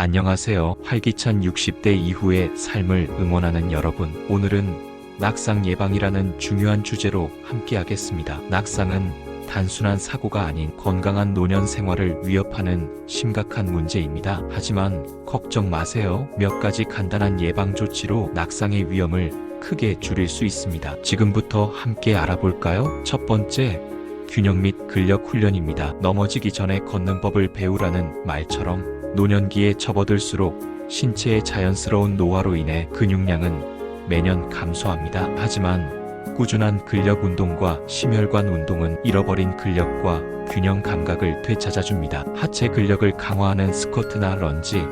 안녕하세요. 활기찬 60대 이후의 삶을 응원하는 여러분. 오늘은 낙상 예방이라는 중요한 주제로 함께하겠습니다. 낙상은 단순한 사고가 아닌 건강한 노년 생활을 위협하는 심각한 문제입니다. 하지만 걱정 마세요. 몇 가지 간단한 예방 조치로 낙상의 위험을 크게 줄일 수 있습니다. 지금부터 함께 알아볼까요? 첫 번째, 균형 및 근력 훈련입니다. 넘어지기 전에 걷는 법을 배우라는 말처럼 노년기에 접어들수록 신체의 자연스러운 노화로 인해 근육량은 매년 감소합니다. 하지만 꾸준한 근력 운동과 심혈관 운동은 잃어버린 근력과 균형 감각을 되찾아줍니다. 하체 근력을 강화하는 스쿼트나 런지,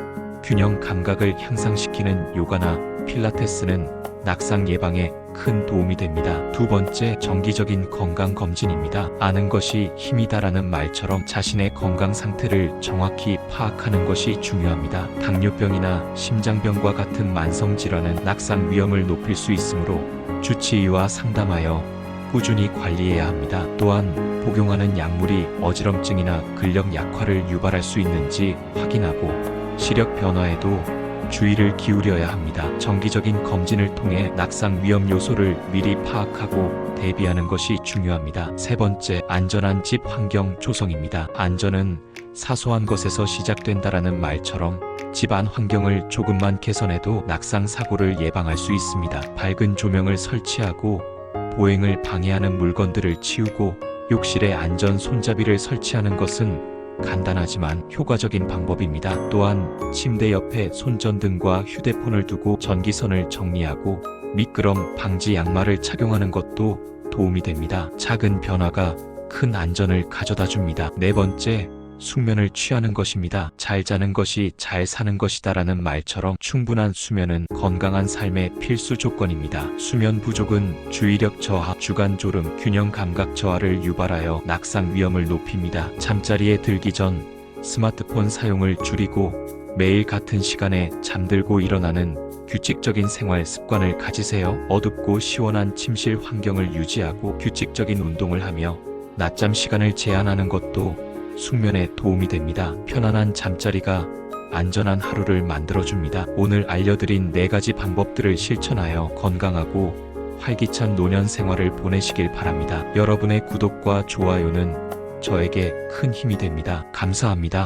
균형 감각을 향상시키는 요가나 필라테스는 낙상 예방에 큰 도움이 됩니다. 두 번째, 정기적인 건강 검진입니다. 아는 것이 힘이다라는 말처럼 자신의 건강 상태를 정확히 파악하는 것이 중요합니다. 당뇨병이나 심장병과 같은 만성 질환은 낙상 위험을 높일 수 있으므로 주치의와 상담하여 꾸준히 관리해야 합니다. 또한 복용하는 약물이 어지럼증이나 근력 약화를 유발할 수 있는지 확인하고 시력 변화에도 주의를 기울여야 합니다. 정기적인 검진을 통해 낙상 위험 요소를 미리 파악하고 대비하는 것이 중요합니다. 세 번째, 안전한 집 환경 조성입니다. 안전은 사소한 것에서 시작된다라는 말처럼 집안 환경을 조금만 개선해도 낙상 사고를 예방할 수 있습니다. 밝은 조명을 설치하고 보행을 방해하는 물건들을 치우고 욕실에 안전 손잡이를 설치하는 것은 간단하지만 효과적인 방법입니다. 또한 침대 옆에 손전등과 휴대폰을 두고 전기선을 정리하고 미끄럼 방지 양말을 착용하는 것도 도움이 됩니다. 작은 변화가 큰 안전을 가져다 줍니다. 네 번째, 숙면을 취하는 것입니다. 잘 자는 것이 잘 사는 것이다라는 말처럼 충분한 수면은 건강한 삶의 필수 조건입니다. 수면 부족은 주의력 저하, 주간 졸음, 균형 감각 저하를 유발하여 낙상 위험을 높입니다. 잠자리에 들기 전 스마트폰 사용을 줄이고 매일 같은 시간에 잠들고 일어나는 규칙적인 생활 습관을 가지세요. 어둡고 시원한 침실 환경을 유지하고 규칙적인 운동을 하며 낮잠 시간을 제한하는 것도 숙면에 도움이 됩니다. 편안한 잠자리가 안전한 하루를 만들어줍니다. 오늘 알려드린 네 가지 방법들을 실천하여 건강하고 활기찬 노년 생활을 보내시길 바랍니다. 여러분의 구독과 좋아요는 저에게 큰 힘이 됩니다. 감사합니다.